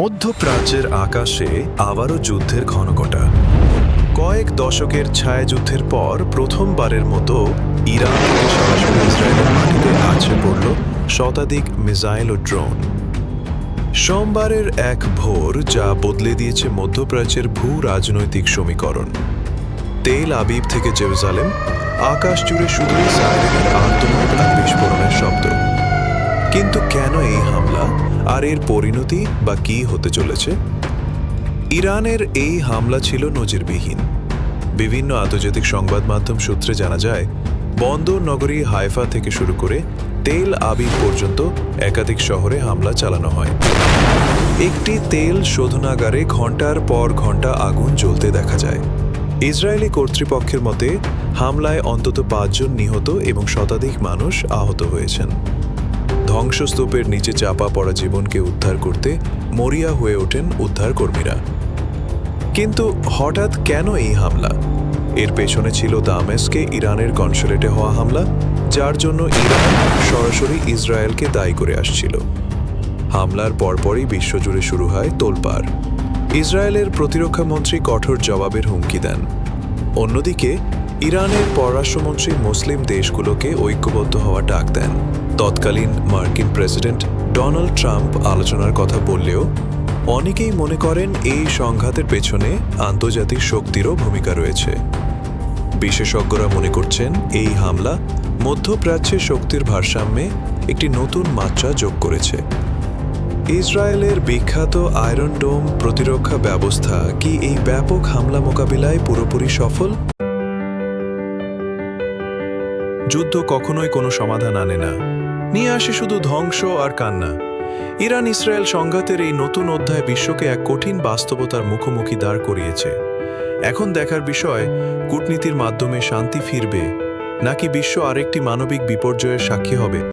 মধ্যপ্রাচ্যের আকাশে আবারও যুদ্ধের ঘনঘটা কয়েক দশকের ছায়াযুদ্ধের পর প্রথমবারের মতো ইরান সরাসরি ইসরায়েলের মাটিতে আছড়ে পড়ল শতাধিক মিসাইল ও ড্রোন। সোমবারের এক ভোর যা বদলে দিয়েছে মধ্যপ্রাচ্যের ভূ রাজনৈতিক সমীকরণ। তেল আবিব থেকে জেরুজালেম আকাশ জুড়ে শুধু সাইরেনের আর্তনাদ। এর পরিণতি বা কী হতে চলেছে? ইরানের এই হামলা ছিল নজিরবিহীন। বিভিন্ন আন্তর্জাতিক সংবাদ মাধ্যম সূত্রে জানা যায়, বন্দর নগরী হাইফা থেকে শুরু করে তেল আবিব পর্যন্ত একাধিক শহরে হামলা চালানো হয়। একটি তেল শোধনাগারে ঘণ্টার পর ঘণ্টা আগুন জ্বলতে দেখা যায়। ইসরায়েলি কর্তৃপক্ষের মতে, হামলায় অন্তত পাঁচজন নিহত এবং শতাধিক মানুষ আহত হয়েছেন। ধ্বংসস্তূপের নিচে চাপা পড়া জীবনকে উদ্ধার করতে মরিয়া হয়ে ওঠেন উদ্ধারকর্মীরা। কিন্তু হঠাৎ কেন এই হামলা? এর পেছনে ছিল দামেস্কে ইরানের কনসুলেটে হওয়া হামলা, যার জন্য ইরান সরাসরি ইসরায়েলকে দায়ী করে আসছিল। হামলার পরপরই বিশ্বজুড়ে শুরু হয় তোলপাড়। ইসরায়েলের প্রতিরক্ষা মন্ত্রী কঠোর জবাবের হুমকি দেন। অন্যদিকে ইরানের পররাষ্ট্রমন্ত্রী মুসলিম দেশগুলোকে ঐক্যবদ্ধ হওয়া ডাক দেন। তৎকালীন মার্কিন প্রেসিডেন্ট ডোনাল্ড ট্রাম্প আলোচনার কথা বললেও অনেকেই মনে করেন এই সংঘাতের পেছনে আন্তর্জাতিক শক্তিরও ভূমিকা রয়েছে। বিশেষজ্ঞরা মনে করছেন এই হামলা মধ্যপ্রাচ্যের শক্তির ভারসাম্যে একটি নতুন মাত্রা যোগ করেছে। ইসরায়েলের বিখ্যাত আয়রন ডোম প্রতিরক্ষা ব্যবস্থা কি এই ব্যাপক হামলা মোকাবিলায় পুরোপুরি সফল? যুদ্ধ কখনোই কোনো সমাধান আনে না। নিয়ে আসে শুধু ধ্বংস আর কান্না। ইরান ইসরায়েল সংঘাতের এই নতুন অধ্যায় বিশ্বকে এক কঠিন বাস্তবতার মুখোমুখি দাঁড় করিয়েছে। এখন দেখার বিষয়, কূটনীতির মাধ্যমে শান্তি ফিরবে, নাকি বিশ্ব আরেকটি মানবিক বিপর্যয়ের সাক্ষী হবে?